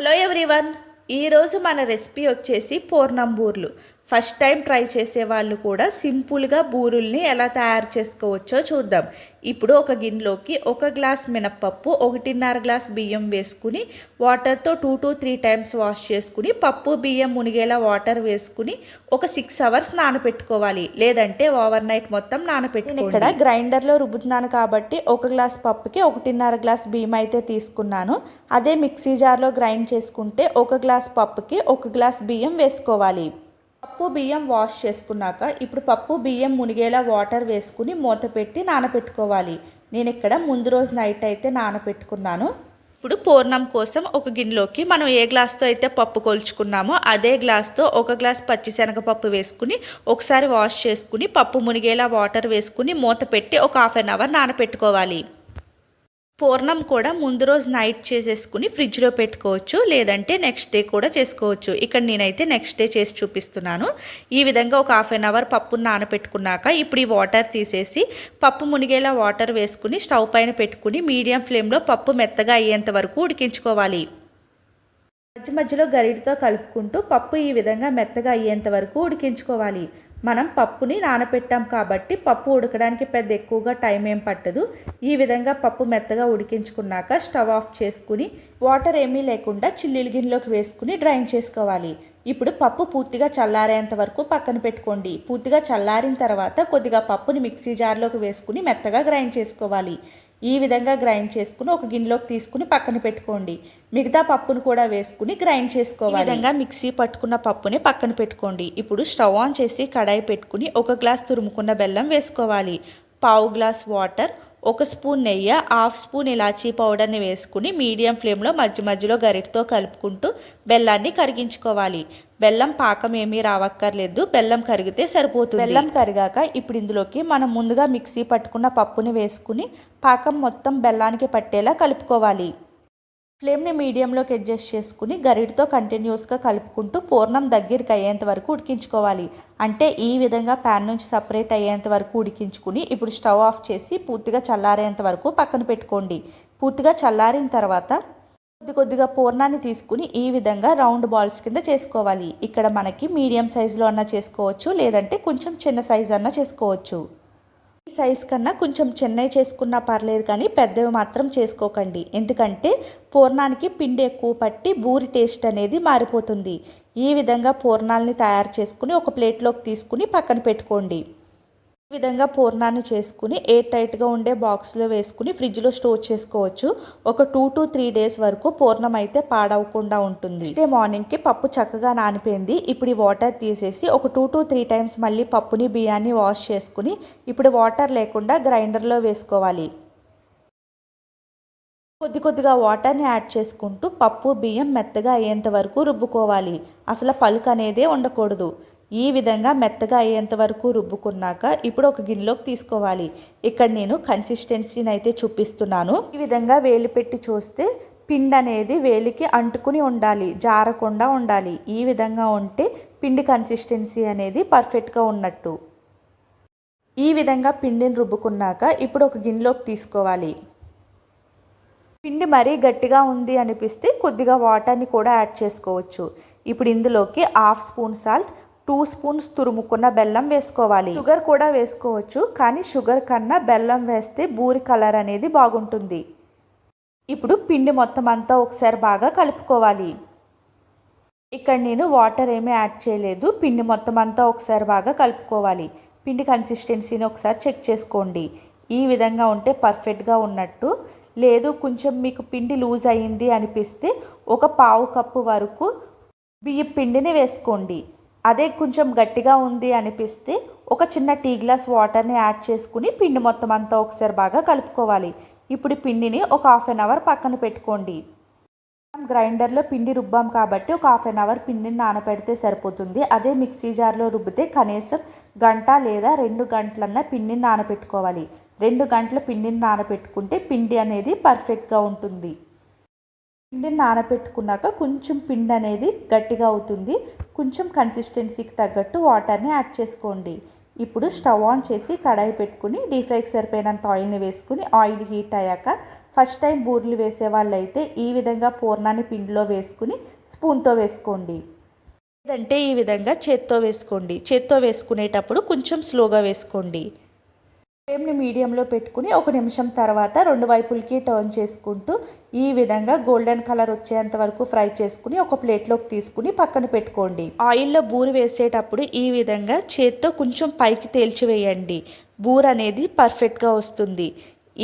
Hello everyone ఈరోజు మన recipe వచ్చేసి పూర్ణం బూర్లు ఫస్ట్ టైం ట్రై చేసే వాళ్ళు కూడా సింపుల్గా బూరుల్ని ఎలా తయారు చేసుకోవచ్చో చూద్దాం. ఇప్పుడు ఒక గిన్నెలోకి ఒక గ్లాస్ మినప్పప్పు ఒకటిన్నర గ్లాస్ బియ్యం వేసుకుని వాటర్తో two to three times wash చేసుకుని పప్పు బియ్యం మునిగేలా వాటర్ వేసుకుని ఒక సిక్స్ అవర్స్ నానబెట్టుకోవాలి లేదంటే ఓవర్ నైట్ మొత్తం నానబెట్టుకోండి ఇక్కడ గ్రైండర్లో రుబ్బుతున్నాను కాబట్టి ఒక గ్లాస్ పప్పుకి ఒకటిన్నర గ్లాస్ బియ్యం అయితే తీసుకున్నాను. అదే మిక్సీ జార్లో గ్రైండ్ చేసుకుంటే ఒక గ్లాస్ పప్పుకి ఒక గ్లాస్ బియ్యం వేసుకోవాలి. పప్పు బియ్యం వాష్ చేసుకున్నాక ఇప్పుడు పప్పు బియ్యం మునిగేలా వాటర్ వేసుకుని మూత పెట్టి నానబెట్టుకోవాలి. నేను ఇక్కడ ముందు రోజు నైట్ అయితే నానబెట్టుకున్నాను. ఇప్పుడు పూర్ణం కోసం ఒక గిన్నెలోకి మనం ఏ గ్లాస్తో అయితే పప్పు కొలుచుకున్నామో అదే గ్లాస్తో ఒక గ్లాస్ పచ్చిశనగపప్పు వేసుకుని ఒకసారి వాష్ చేసుకుని పప్పు మునిగేలా వాటర్ వేసుకుని మూత పెట్టి ఒక హాఫ్ అన్ అవర్ నానబెట్టుకోవాలి. పూర్ణం కూడా ముందు రోజు నైట్ చేసేసుకుని ఫ్రిడ్జ్లో పెట్టుకోవచ్చు లేదంటే నెక్స్ట్ డే కూడా చేసుకోవచ్చు. ఇక్కడ నేనైతే నెక్స్ట్ డే చేసి చూపిస్తున్నాను. ఈ విధంగా ఒక హాఫ్ అన్ అవర్ పప్పును నానబెట్టుకున్నాక ఇప్పుడు ఈ వాటర్ తీసేసి పప్పు మునిగేలా వాటర్ వేసుకుని స్టవ్ పైన పెట్టుకుని మీడియం ఫ్లేమ్లో పప్పు మెత్తగా అయ్యేంత వరకు ఉడికించుకోవాలి. మధ్య మధ్యలో గరిటితో కలుపుకుంటూ పప్పు ఈ విధంగా మెత్తగా అయ్యేంత వరకు ఉడికించుకోవాలి. మనం పప్పుని నానపెట్టాం కాబట్టి పప్పు ఉడకడానికి పెద్ద ఎక్కువగా టైం ఏం పట్టదు. ఈ విధంగా పప్పు మెత్తగా ఉడికించుకున్నాక స్టవ్ ఆఫ్ చేసుకుని వాటర్ ఏమీ లేకుండా చిల్లీలు గిన్నెలోకి వేసుకుని డ్రైన్ చేసుకోవాలి. ఇప్పుడు పప్పు పూర్తిగా చల్లారేంత వరకు పక్కన పెట్టుకోండి. పూర్తిగా చల్లారిన తర్వాత కొద్దిగా పప్పుని మిక్సీ జార్లోకి వేసుకుని మెత్తగా గ్రైండ్ చేసుకోవాలి. ఈ విధంగా గ్రైండ్ చేసుకుని ఒక గిన్నెలోకి తీసుకుని పక్కన పెట్టుకోండి. మిగతా పప్పును కూడా వేసుకుని గ్రైండ్ చేసుకోవాలి. ఈ విధంగా మిక్సీ పట్టుకున్న పప్పుని పక్కన పెట్టుకోండి. ఇప్పుడు స్టవ్ ఆన్ చేసి కడాయి పెట్టుకుని ఒక గ్లాస్ తురుముకున్న బెల్లం వేసుకోవాలి. పావు గ్లాస్ వాటర్ ఒక స్పూన్ నెయ్యి హాఫ్ స్పూన్ ఇలాచీ పౌడర్ని వేసుకుని మీడియం ఫ్లేమ్లో మధ్య మధ్యలో గరిటతో కలుపుకుంటూ బెల్లాన్ని కరిగించుకోవాలి. బెల్లం పాకం ఏమీ రావక్కర్లేదు. బెల్లం కరిగితే సరిపోతుంది. బెల్లం కరిగాక ఇప్పుడు ఇందులోకి మనం ముందుగా మిక్సీ పట్టుకున్న పప్పుని వేసుకుని పాకం మొత్తం బెల్లానికి పట్టేలా కలుపుకోవాలి. ఫ్లేమ్ని మీడియంలోకి అడ్జస్ట్ చేసుకుని గరిటితో కంటిన్యూస్గా కలుపుకుంటూ పూర్ణం దగ్గరికి అయ్యేంత వరకు ఉడికించుకోవాలి. అంటే ఈ విధంగా ప్యాన్ నుంచి సపరేట్ అయ్యేంత వరకు ఉడికించుకుని ఇప్పుడు స్టవ్ ఆఫ్ చేసి పూర్తిగా చల్లారేంత వరకు పక్కన పెట్టుకోండి. పూర్తిగా చల్లారిన తర్వాత కొద్ది కొద్దిగా పూర్ణాన్ని తీసుకుని ఈ విధంగా రౌండ్ బాల్స్ కింద చేసుకోవాలి. ఇక్కడ మనకి మీడియం సైజులో అన్నా చేసుకోవచ్చు లేదంటే కొంచెం చిన్న సైజు అన్నా చేసుకోవచ్చు. సైజ్ కన్నా కొంచెం చిన్నవి చేసుకున్నా పర్లేదు కానీ పెద్దవి మాత్రం చేసుకోకండి. ఎందుకంటే పూర్ణానికి పిండి ఎక్కువ పట్టి బూరి టేస్ట్ అనేది మారిపోతుంది. ఈ విధంగా పూర్ణాలని తయారు చేసుకుని ఒక ప్లేట్లోకి తీసుకుని పక్కన పెట్టుకోండి. ఈ విధంగా పూర్ణాన్ని చేసుకుని ఎయిర్ టైట్గా ఉండే బాక్స్లో వేసుకుని ఫ్రిడ్జ్లో స్టోర్ చేసుకోవచ్చు. ఒక టూ టు త్రీ డేస్ వరకు పూర్ణం అయితే పాడవకుండా ఉంటుంది. నెక్స్ట్ డే మార్నింగ్కి పప్పు చక్కగా నానిపోయింది. ఇప్పుడు ఈ వాటర్ తీసేసి ఒక టూ టు త్రీ టైమ్స్ మళ్ళీ పప్పుని బియ్యాన్ని వాష్ చేసుకుని ఇప్పుడు వాటర్ లేకుండా గ్రైండర్లో వేసుకోవాలి. కొద్ది కొద్దిగా వాటర్ని యాడ్ చేసుకుంటూ పప్పు బియ్యం మెత్తగా అయ్యేంత వరకు రుబ్బుకోవాలి. అసలు పలుకు అనేదే ఉండకూడదు. ఈ విధంగా మెత్తగా అయ్యేంత వరకు రుబ్బుకున్నాక ఇప్పుడు ఒక గిన్నెలోకి తీసుకోవాలి. ఇక్కడ నేను కన్సిస్టెన్సీని అయితే చూపిస్తున్నాను. ఈ విధంగా వేలు పెట్టి చూస్తే పిండి అనేది వేలికి అంటుకుని ఉండాలి జారకుండా ఉండాలి. ఈ విధంగా ఉంటే పిండి కన్సిస్టెన్సీ అనేది పర్ఫెక్ట్గా ఉన్నట్టు. ఈ విధంగా పిండిని రుబ్బుకున్నాక ఇప్పుడు ఒక గిన్నెలోకి తీసుకోవాలి. పిండి మరీ గట్టిగా ఉంది అనిపిస్తే కొద్దిగా వాటర్ని కూడా యాడ్ చేసుకోవచ్చు. ఇప్పుడు ఇందులోకి half spoon salt two spoons తురుముకున్న బెల్లం వేసుకోవాలి. షుగర్ కూడా వేసుకోవచ్చు కానీ షుగర్ కన్నా బెల్లం వేస్తే బూరి కలర్ అనేది బాగుంటుంది. ఇప్పుడు పిండి మొత్తం అంతా ఒకసారి బాగా కలుపుకోవాలి. ఇక్కడ నేను వాటర్ ఏమీ యాడ్ చేయలేదు పిండి మొత్తం అంతా ఒకసారి బాగా కలుపుకోవాలి. పిండి కన్సిస్టెన్సీని ఒకసారి చెక్ చేసుకోండి. ఈ విధంగా ఉంటే పర్ఫెక్ట్గా ఉన్నట్టు. లేదు కొంచెం మీకు పిండి లూజ్ అయ్యింది అనిపిస్తే ఒక పావు కప్పు వరకు బియ్య పిండిని వేసుకోండి. అదే కొంచెం గట్టిగా ఉంది అనిపిస్తే ఒక చిన్న టీ గ్లాస్ వాటర్ని యాడ్ చేసుకుని పిండి మొత్తం అంతా ఒకసారి బాగా కలుపుకోవాలి. ఇప్పుడు పిండిని ఒక హాఫ్ అన్ అవర్ పక్కన పెట్టుకోండి. గ్రైండర్లో పిండి రుబ్బాం కాబట్టి ఒక హాఫ్ అన్ అవర్ పిండిని నానబెడితే సరిపోతుంది. అదే మిక్సీ జార్లో రుబ్బితే కనీసం గంట లేదా రెండు గంటలన్నా పిండిని నానబెట్టుకోవాలి రెండు గంటల పిండిని నానబెట్టుకుంటే పిండి అనేది పర్ఫెక్ట్గా ఉంటుంది. పిండిని నానబెట్టుకున్నాక కొంచెం పిండి అనేది గట్టిగా అవుతుంది. కొంచెం కన్సిస్టెన్సీకి తగ్గట్టు వాటర్ని యాడ్ చేసుకోండి. ఇప్పుడు స్టవ్ ఆన్ చేసి కడాయి పెట్టుకుని డీప్ ఫ్రైకి సరిపోయినంత ఆయిల్ని వేసుకుని ఆయిల్ హీట్ అయ్యాక ఫస్ట్ టైం బూరెలు వేసే వాళ్ళైతే ఈ విధంగా పూర్ణాన్ని పిండిలో వేసుకుని స్పూన్తో వేసుకోండి. లేదంటే ఈ విధంగా చేత్తో వేసుకోండి. చేత్తో వేసుకునేటప్పుడు కొంచెం స్లోగా వేసుకోండి. ఫ్లేమ్ని మీడియంలో పెట్టుకుని ఒక నిమిషం తర్వాత రెండు వైపులకి టర్న్ చేసుకుంటూ ఈ విధంగా గోల్డెన్ కలర్ వచ్చేంత వరకు ఫ్రై చేసుకుని ఒక ప్లేట్లోకి తీసుకుని పక్కన పెట్టుకోండి. ఆయిల్లో బూరు వేసేటప్పుడు ఈ విధంగా చేత్తో కొంచెం పైకి తేల్చివేయండి. బూర అనేది పర్ఫెక్ట్గా వస్తుంది.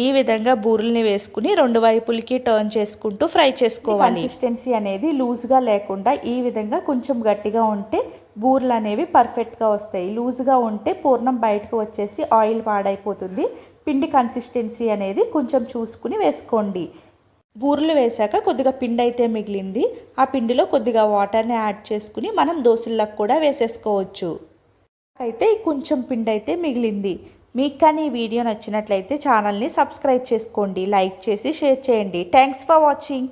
ఈ విధంగా బూరెల్ని వేసుకుని రెండు వైపులకి టర్న్ చేసుకుంటూ ఫ్రై చేసుకోవాలి. కన్సిస్టెన్సీ అనేది లూజ్గా లేకుండా ఈ విధంగా కొంచెం గట్టిగా ఉంటే బూరెలు అనేవి పర్ఫెక్ట్గా వస్తాయి. లూజ్గా ఉంటే పూర్ణం బయటకు వచ్చేసి ఆయిల్ పాడైపోతుంది. పిండి కన్సిస్టెన్సీ అనేది కొంచెం చూసుకుని వేసుకోండి. బూరెలు వేశాక కొద్దిగా పిండి అయితే మిగిలింది. ఆ పిండిలో కొద్దిగా వాటర్ని యాడ్ చేసుకుని మనం దోశలకు కూడా వేసేసుకోవచ్చు. అయితే కొంచెం పిండి అయితే మిగిలింది. మీకు కానీ ఈ వీడియో నచ్చినట్లయితే ఛానల్ని సబ్స్క్రైబ్ చేసుకోండి లైక్ చేసి షేర్ చేయండి. Thanks for watching